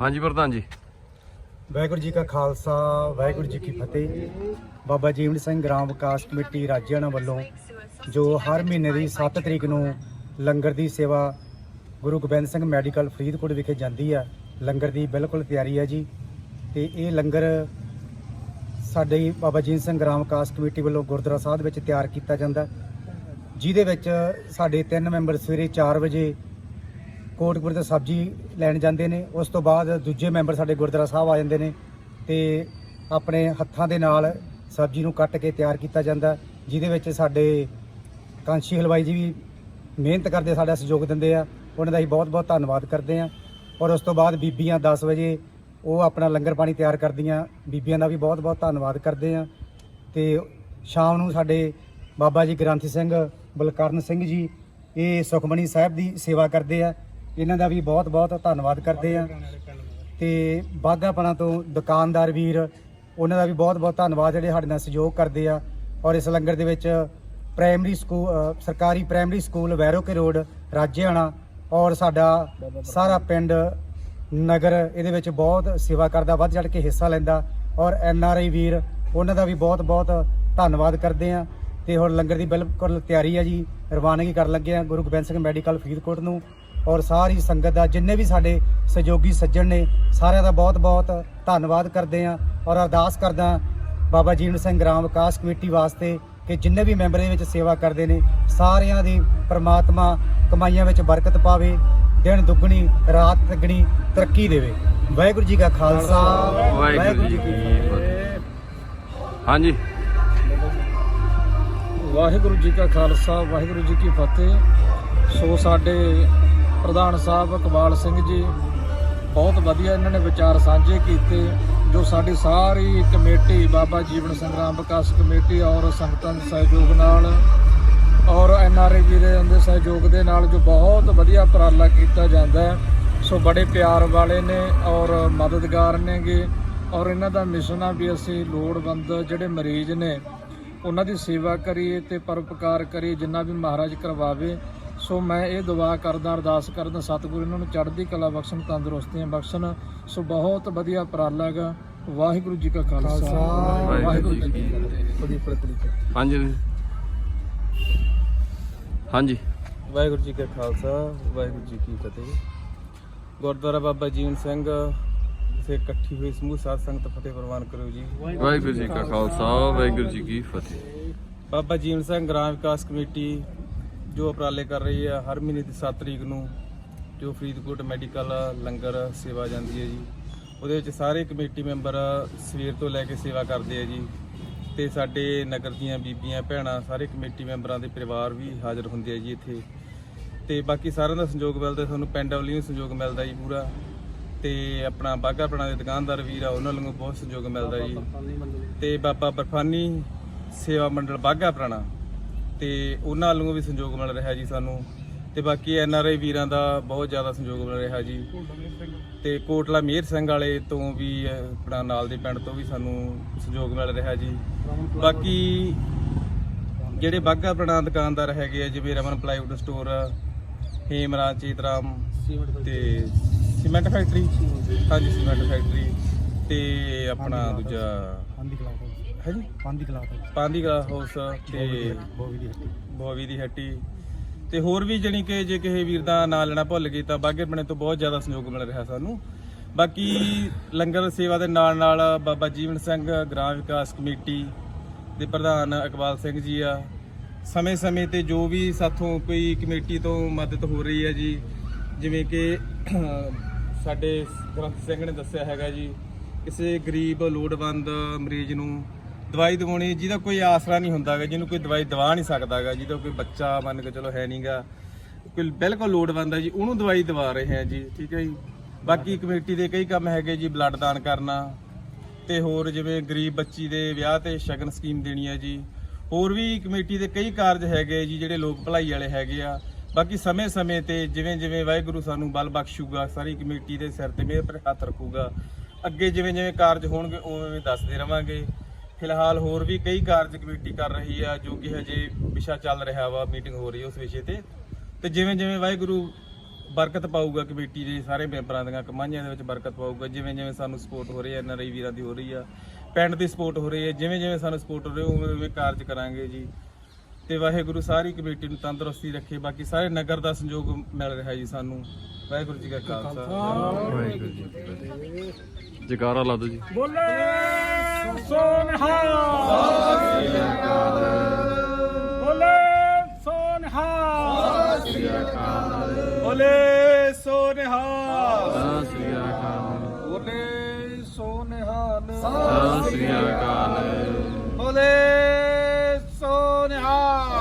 ਹਾਂਜੀ ਪ੍ਰਧਾਨ ਜੀ। ਵਾਹਿਗੁਰੂ ਜੀ ਕਾ ਖਾਲਸਾ, ਵਾਹਿਗੁਰੂ ਜੀ ਕੀ ਫਤਿਹ। ਬਾਬਾ ਜੀਵਨ ਸਿੰਘ ਗ੍ਰਾਮ ਵਿਕਾਸ ਕਮੇਟੀ ਰਾਜਿਆਣਾ ਵੱਲੋਂ ਜੋ ਹਰ ਮਹੀਨੇ ਦੀ 7 ਤਰੀਕ ਨੂੰ ਲੰਗਰ ਦੀ ਸੇਵਾ ਗੁਰੂ ਗੋਬਿੰਦ ਸਿੰਘ ਮੈਡੀਕਲ ਫਰੀਦਕੋਟ ਵਿਖੇ ਜਾਂਦੀ ਆ। ਲੰਗਰ ਦੀ ਬਿਲਕੁਲ ਤਿਆਰੀ ਹੈ ਜੀ। ਤੇ ਇਹ ਲੰਗਰ ਸਾਡੇ ਬਾਬਾ ਜੀਵਨ ਸਿੰਘ ਗ੍ਰਾਮ ਵਿਕਾਸ ਕਮੇਟੀ ਵੱਲੋਂ ਗੁਰਦੁਆਰਾ ਸਾਹਿਬ ਵਿੱਚ ਤਿਆਰ ਕੀਤਾ ਜਾਂਦਾ। ਜਿਹਦੇ ਵਿੱਚ ਸਾਡੇ ਤਿੰਨ ਮੈਂਬਰ ਸਵੇਰੇ 4 ਵਜੇ ਕੋਟਪੁਰ ਤੋਂ ਸਬਜ਼ੀ ਲੈਣ ਜਾਂਦੇ ਨੇ, ਉਸ ਤੋਂ ਬਾਅਦ ਦੂਜੇ ਮੈਂਬਰ ਸਾਡੇ ਗੁਰਦੁਆਰਾ ਸਾਹਿਬ ਆ ਜਾਂਦੇ ਨੇ ਤੇ ਆਪਣੇ ਹੱਥਾਂ ਦੇ ਨਾਲ ਸਬਜ਼ੀ ਨੂੰ ਕੱਟ ਕੇ ਤਿਆਰ ਕੀਤਾ ਜਾਂਦਾ, ਜਿਹਦੇ ਵਿੱਚ ਸਾਡੇ ਕਾਂਸ਼ੀ ਹਲਵਾਈ ਜੀ ਵੀ ਮਿਹਨਤ ਕਰਦੇ ਸਾਡਾ ਸਹਿਯੋਗ ਦਿੰਦੇ ਆ, ਉਹਨਾਂ ਦਾ ਅਸੀਂ ਬਹੁਤ ਬਹੁਤ ਧੰਨਵਾਦ ਕਰਦੇ ਆ। ਔਰ ਉਸ ਤੋਂ ਬਾਅਦ ਬੀਬੀਆਂ 10 ਵਜੇ ਉਹ ਆਪਣਾ ਲੰਗਰ ਪਾਣੀ ਤਿਆਰ ਕਰਦੀਆਂ, ਬੀਬੀਆਂ ਦਾ ਵੀ ਬਹੁਤ ਬਹੁਤ ਧੰਨਵਾਦ ਕਰਦੇ ਆ। ਤੇ ਸ਼ਾਮ ਨੂੰ ਸਾਡੇ ਬਾਬਾ ਜੀ ਗ੍ਰੰਥੀ ਸਿੰਘ ਬਲਕਰਨ ਸਿੰਘ ਜੀ, ਇਹ ਸੁਖਮਣੀ ਸਾਹਿਬ ਦੀ ਸੇਵਾ ਕਰਦੇ ਆ। ਇਹਨਾਂ ਦਾ ਵੀ ਬਹੁਤ ਬਹੁਤ ਧੰਨਵਾਦ ਕਰਦੇ ਆ। ਤੇ ਬਾਘਾਪਣਾ ਤੋਂ ਦੁਕਾਨਦਾਰ ਵੀਰ, ਉਹਨਾਂ ਦਾ ਵੀ ਬਹੁਤ ਬਹੁਤ ਧੰਨਵਾਦ ਜਿਹੜੇ ਸਾਡੇ ਨਾਲ ਸਹਿਯੋਗ ਕਰਦੇ ਆ। ਔਰ ਇਸ ਲੰਗਰ ਦੇ ਵਿੱਚ ਪ੍ਰਾਇਮਰੀ ਸਕੂਲ ਸਰਕਾਰੀ primary school Vairoke road, Rajeana ਔਰ ਸਾਡਾ ਸਾਰਾ ਪਿੰਡ ਨਗਰ, ਇਹਦੇ ਵਿੱਚ ਬਹੁਤ ਸੇਵਾ ਕਰਦਾ, ਵੱਧ ਚੜ ਕੇ ਹਿੱਸਾ ਲੈਂਦਾ। ਔਰ ਐਨ ਆਰ ਆਈ ਵੀਰ, ਉਹਨਾਂ ਦਾ ਵੀ ਬਹੁਤ ਬਹੁਤ ਧੰਨਵਾਦ ਕਰਦੇ ਆ। ਤੇ ਹੁਣ ਲੰਗਰ ਦੀ ਬਿਲਕੁਲ ਤਿਆਰੀ ਆ ਜੀ। ਰਵਾਨਗੀ ਕਰਨ ਲੱਗੇ ਆ ਗੁਰੂ ਗੋਬਿੰਦ ਸਿੰਘ ਮੈਡੀਕਲ ਫਰੀਦਕੋਟ ਨੂੰ। ਔਰ ਸਾਰੀ ਸੰਗਤ ਦਾ ਜਿੰਨੇ ਵੀ ਸਾਡੇ ਸਹਿਯੋਗੀ ਸੱਜਣ ਨੇ ਸਾਰਿਆਂ ਦਾ ਬਹੁਤ ਬਹੁਤ ਧੰਨਵਾਦ ਕਰਦੇ ਆ। ਔਰ ਅਰਦਾਸ ਕਰਦਾ ਬਾਬਾ ਜੀਵਨ ਸਿੰਘ ਗ੍ਰਾਮ ਵਿਕਾਸ ਕਮੇਟੀ ਵਾਸਤੇ ਕਿ ਜਿੰਨੇ ਵੀ ਮੈਂਬਰ ਇਹਦੇ ਵਿੱਚ ਸੇਵਾ ਕਰਦੇ ਨੇ ਸਾਰਿਆਂ ਦੀ ਪ੍ਰਮਾਤਮਾ ਕਮਾਈਆਂ ਵਿੱਚ ਬਰਕਤ ਪਾਵੇ ਦਿਨ ਦੁੱਗਣੀ ਰਾਤ ਤਿੱਗਣੀ ਤਰੱਕੀ ਦੇਵੇ। ਵਾਹਿਗੁਰੂ ਜੀ ਕਾ ਖਾਲਸਾ ਵਾਹਿਗੁਰੂ ਜੀ ਕੀ ਫਤਿਹ। ਹਾਂਜੀ। ਵਾਹਿਗੁਰੂ ਜੀ ਕਾ ਖਾਲਸਾ, ਵਾਹਿਗੁਰੂ ਜੀ ਕੀ ਫਤਿਹ। ਸੋ ਸਾਡੇ ਪ੍ਰਧਾਨ ਸਾਹਿਬ ਇਕਬਾਲ ਸਿੰਘ ਜੀ, ਬਹੁਤ ਵਧੀਆ ਇਹਨਾਂ ਨੇ ਵਿਚਾਰ ਸਾਂਝੇ ਕੀਤੇ, ਜੋ ਸਾਡੀ ਸਾਰੀ ਕਮੇਟੀ, ਬਾਬਾ ਜੀਵਨ ਸੰਗਰਾਮ ਵਿਕਾਸ ਕਮੇਟੀ ਔਰ ਸੰਗਤਾਂ ਦੇ ਸਹਿਯੋਗ ਨਾਲ ਔਰ ਐਨਆਰਏ ਵੀਰਾਂ ਦੇ ਸਹਿਯੋਗ ਦੇ ਨਾਲ ਜੋ ਬਹੁਤ ਵਧੀਆ ਉਪਰਾਲਾ ਕੀਤਾ ਜਾਂਦਾ ਹੈ। ਸੋ ਬੜੇ ਪਿਆਰ ਵਾਲੇ ਨੇ ਔਰ ਮਦਦਗਾਰ ਨੇਗੇ ਔਰ ਇਹਨਾਂ ਦਾ ਮਿਸ਼ਨ ਆ ਵੀ ਅਸੀਂ ਲੋੜਵੰਦ ਜਿਹੜੇ ਮਰੀਜ਼ ਨੇ ਉਹਨਾਂ ਦੀ ਸੇਵਾ ਕਰੀਏ ਤੇ ਪਰਉਪਕਾਰ ਕਰੀਏ ਜਿੰਨਾ ਵੀ ਮਹਾਰਾਜ ਕਰਵਾਵੇ। ਸੋ ਮੈਂ ਇਹ ਦੁਆ ਕਰਦਾ ਅਰਦਾਸ ਕਰਦਾ ਸਤਿਗੁਰੂ ਇਹਨਾਂ ਨੂੰ ਚੜ੍ਹਦੀ ਕਲਾ ਬਖਸ਼ਣ ਤੰਦਰੁਸਤੀਆਂ ਬਖਸ਼ਣ। ਸੋ ਬਹੁਤ ਵਧੀਆ ਉਪਰਾਲਾ ਹੈਗਾ ਵਾਹਿਗੁਰੂ ਜੀ ਕਾ ਖਾਲਸਾ। ਵਾਹਿਗੁਰੂ ਜੀ ਕੀ ਫਤਿਹ। ਹਾਂਜੀ। ਹਾਂਜੀ। ਵਾਹਿਗੁਰੂ ਜੀ ਕਾ ਖਾਲਸਾ ਵਾਹਿਗੁਰੂ ਜੀ ਕੀ ਫਤਿਹ। ਗੁਰਦੁਆਰਾ ਬਾਬਾ ਜੀਵਨ ਸਿੰਘ ਸੇ ਇਕੱਠੀ ਹੋਈ ਸਮੂਹ ਸਾਧ ਸੰਗਤ ਫਤਿਹ ਪ੍ਰਵਾਨ ਕਰੋ ਜੀ। ਵਾਹਿਗੁਰੂ ਜੀ ਕਾ ਖਾਲਸਾ ਵਾਹਿਗੁਰੂ ਜੀ ਕੀ ਫਤਿਹ। ਬਾਬਾ ਜੀਵਨ ਸਿੰਘ ਗ੍ਰਾਮ ਵਿਕਾਸ ਕਮੇਟੀ ਜੋ ਉਪਰਾਲੇ ਕਰ ਰਹੀ ਹੈ ਹਰ ਮਹੀਨੇ ਦੀ 7 ਤਰੀਕ ਨੂੰ ਜੋ ਫਰੀਦਕੋਟ ਮੈਡੀਕਲ ਲੰਗਰ ਸੇਵਾ ਜਾਂਦੀ ਹੈ ਜੀ। ਉਹਦੇ ਵਿੱਚ ਸਾਰੇ ਕਮੇਟੀ ਮੈਂਬਰ ਸਵੇਰ ਤੋਂ ਲੈ ਕੇ ਸੇਵਾ ਕਰਦੇ ਆ ਜੀ। ਤੇ ਸਾਡੇ ਨਗਰ ਦੀਆਂ ਬੀਬੀਆਂ ਭੈਣਾਂ ਸਾਰੇ ਕਮੇਟੀ ਮੈਂਬਰਾਂ ਦੇ ਪਰਿਵਾਰ ਵੀ ਹਾਜ਼ਰ ਹੁੰਦੇ ਆ ਜੀ ਇੱਥੇ। ਤੇ ਬਾਕੀ ਸਾਰਿਆਂ ਦਾ ਸੰਯੋਗ ਮਿਲਦਾ ਤੁਹਾਨੂੰ ਪਿੰਡ ਵੱਲੋਂ ਸੰਯੋਗ ਮਿਲਦਾ ਜੀ ਪੂਰਾ। ਤੇ ਆਪਣਾ ਬਾਗਾ ਆਪਣਾ ਦੇ ਦੁਕਾਨਦਾਰ ਵੀਰ ਆ ਉਹਨਾਂ ਵੱਲੋਂ ਬਹੁਤ ਸੰਯੋਗ ਮਿਲਦਾ ਜੀ। ਤੇ ਬਾਬਾ ਬਰਫਾਨੀ ਸੇਵਾ ਮੰਡਲ ਬਾਗਾ ਪੁਰਾਣਾ ਤੇ ਉਹਨਾਂ ਵੱਲੋਂ ਵੀ ਸੰਯੋਗ ਮਿਲ ਰਿਹਾ ਜੀ ਸਾਨੂੰ। ਤੇ ਬਾਕੀ ਐਨ ਆਰ ਆਈ ਵੀਰਾਂ ਦਾ ਬਹੁਤ ਜ਼ਿਆਦਾ ਸੰਯੋਗ ਮਿਲ ਰਿਹਾ ਜੀ। ਤੇ ਕੋਟਲਾ ਮੇਰ ਸਿੰਘ ਵਾਲੇ ਤੋਂ ਵੀ ਆਪਣਾ ਨਾਲ ਦੇ ਪਿੰਡ ਤੋਂ ਵੀ ਸਾਨੂੰ ਸੰਯੋਗ ਮਿਲ ਰਿਹਾ ਜੀ। ਬਾਕੀ ਜਿਹੜੇ ਬਾਗਾ ਪੁਰਾਣਾ ਦੁਕਾਨਦਾਰ ਹੈਗੇ ਆ ਜਿਵੇਂ ਰਮਨ ਪਲਾਈਵੁੱਡ ਸਟੋਰ ਹੇਮਰਾ ਚੀਤਰਾਮ ਤੇ ਸੀਮੈਂਟ ਫੈਕਟਰੀ ਹਾਂਜੀ ਸੀਮੈਂਟ ਫੈਕਟਰੀ ਤੇ ਆਪਣਾ ਦੂਜਾ ਪੰਦੀ ਕਲਾਸ ਹੈ ਜੀ? ਪੰਦੀ ਕਲਾਸ ਪਾਂਦੀ ਗਲਾ ਹਾਊਸ ਤੇ ਬੋਵੀ ਦੀ ਹੱਟੀ ਬੋਵੀ ਦੀ ਹੱਟੀ ਤੇ ਹੋਰ ਵੀ ਜਣੀ ਕਿ ਜੇ ਕਿਸੇ ਵੀਰ ਦਾ ਨਾਂ ਲੈਣਾ ਭੁੱਲ ਗਈ ਤਾਂ ਬਾਗੇ ਬਣੇ ਤੋਂ ਬਹੁਤ ਜ਼ਿਆਦਾ ਸਹਿਯੋਗ ਮਿਲ ਰਿਹਾ ਸਾਨੂੰ। ਬਾਕੀ ਲੰਗਰ ਸੇਵਾ ਦੇ ਨਾਲ ਨਾਲ ਬਾਬਾ ਜੀਵਨ ਸਿੰਘ ਗ੍ਰਾਮ ਵਿਕਾਸ ਕਮੇਟੀ ਦੇ ਪ੍ਰਧਾਨ ਇਕਬਾਲ ਸਿੰਘ ਜੀ ਆ। ਸਮੇਂ-ਸਮੇਂ ਤੇ ਜੋ ਵੀ ਸਾਥੋਂ ਕੋਈ ਕਮੇਟੀ ਤੋਂ ਮਦਦ ਹੋ ਰਹੀ ਹੈ ਜੀ ਜਿਵੇਂ ਕਿ ਸਾਡੇ ਗ੍ਰੰਥ ਸਿੰਘ ਨੇ ਦੱਸਿਆ ਹੈਗਾ ਜੀ, ਕਿਸੇ ਗਰੀਬ, ਲੋੜਵੰਦ ਮਰੀਜ਼ ਨੂੰ ਦਵਾਈ ਦਿਵਾਉਣੀ ਜਿਹਦਾ ਕੋਈ ਆਸਰਾ ਨਹੀਂ ਹੁੰਦਾਗਾ ਜਿਹਨੂੰ ਕੋਈ ਦਵਾਈ ਦਵਾ ਨਹੀਂ ਸਕਦਾਗਾ ਜਿਹਦਾ ਕੋਈ ਬੱਚਾ ਮੰਨ ਕੇ ਚਲੋ ਹੈ ਨਹੀਂਗਾ, ਕੋਈ ਬਿਲਕੁਲ ਲੋੜਵੰਦ ਹੈ ਜੀ, ਉਹਨੂੰ ਦਵਾਈ ਦਵਾ ਰਹੇ ਹਾਂ ਜੀ, ਠੀਕ ਹੈ ਜੀ। ਬਾਕੀ ਕਮੇਟੀ ਦੇ ਕਈ ਕੰਮ ਹੈਗੇ ਜੀ, ਬਲੱਡ ਦਾਨ ਕਰਨਾ ਤੇ ਹੋਰ ਜਿਵੇਂ ਗਰੀਬ ਬੱਚੀ ਦੇ ਵਿਆਹ ਤੇ ਸ਼ਗਨ ਸਕੀਮ ਦੇਣੀ ਹੈ ਜੀ। ਹੋਰ ਵੀ ਕਮੇਟੀ ਦੇ ਕਈ ਕਾਰਜ ਹੈਗੇ ਜੀ, ਜਿਹੜੇ ਲੋਕ ਭਲਾਈ ਵਾਲੇ ਹੈਗੇ ਆ ਬਾਕੀ ਸਮੇਂ-ਸਮੇਂ ਤੇ ਜਿਵੇਂ ਜਿਵੇਂ ਵਾਹਿਗੁਰੂ ਸਾਨੂੰ ਬਲ ਬਖਸ਼ੂਗਾ, ਸਾਰੀ ਕਮੇਟੀ ਦੇ ਸਿਰ ਤੇ ਮਿਹਰ ਪਰ ਹੱਥ ਰੱਖੂਗਾ, ਅੱਗੇ ਜਿਵੇਂ ਜਿਵੇਂ ਕਾਰਜ ਹੋਣਗੇ, ਉਵੇਂ ਉਵੇਂ ਦੱਸਦੇ ਰਵਾਂਗੇ। ਫਿਲਹਾਲ ਹੋਰ ਵੀ ਕਈ ਕਾਰਜ ਕਮੇਟੀ ਕਰ ਰਹੀ ਆ, ਜੋ ਕਿ ਹਜੇ ਵਿਸ਼ਾ ਚੱਲ ਰਿਹਾ ਵਾ, ਮੀਟਿੰਗ ਹੋ ਰਹੀ ਉਸ ਵਿਸ਼ੇ ਤੇ। ਤੇ ਜਿਵੇਂ ਜਿਵੇਂ ਵਾਹਿਗੁਰੂ ਬਰਕਤ ਪਾਊਗਾ ਕਮੇਟੀ ਦੇ, ਸਾਰੇ ਮੈਂਬਰਾਂ ਦੀਆਂ ਕਮਾਈਆਂ ਦੇ ਵਿੱਚ ਬਰਕਤ ਪਾਊਗਾ, ਜਿਵੇਂ ਜਿਵੇਂ ਸਾਨੂੰ ਸਪੋਰਟ ਹੋ ਰਹੀ ਹੈ ਐਨਆਰਆਈ ਵੀਰਾਂ ਦੀ ਹੋ ਰਹੀ ਆ, ਪਿੰਡ ਦੀ ਸਪੋਰਟ ਹੋ ਰਹੀ ਹੈ ਜਿਵੇਂ ਜਿਵੇਂ ਸਾਨੂੰ ਸਪੋਰਟ ਹੋ ਰਹੀ ਹੈ ਉਵੇਂ ਉਵੇਂ ਕਾਰਜ ਕਰਾਂਗੇ ਜੀ। ਤੇ ਵਾਹਿਗੁਰੂ ਸਾਰੀ ਕਮੇਟੀ ਨੂੰ ਤੰਦਰੁਸਤੀ ਰੱਖੇ। ਬਾਕੀ ਸਾਰੇ ਨਗਰ ਦਾ ਸੰਯੋਗ ਮਿਲ ਰਿਹਾ ਜੀ ਸਾਨੂੰ। ਵਾਹਿਗੁਰੂ ਜੀ ਕਾ ਖਾਲਸਾ। ਵਾਹਿਗੁਰੂ ਜੀ ਕੀ ਫਤਿਹ। ਜਕਾਰਾ ਲਾ ਦਿਓ ਜੀ। ਬੋਲੇ ਸੋਨਹਾ ਬੋਲੇ ਸੋਨਹਾ ਬੋਲੇ ਸੋਨਿਹਾ ਸਤਿ ਸ੍ਰੀ ਅਕਾਲ। ਬੋਲੇ ਸੋਨਹਾ ਸਤਿ ਸ੍ਰੀ ਅਕਾਲ ਬੋਲੇ ਸੋਨਿਹਾ ਸਤਿ ਸ੍ਰੀ ਅਕਾਲ। ਬੋਲੇ।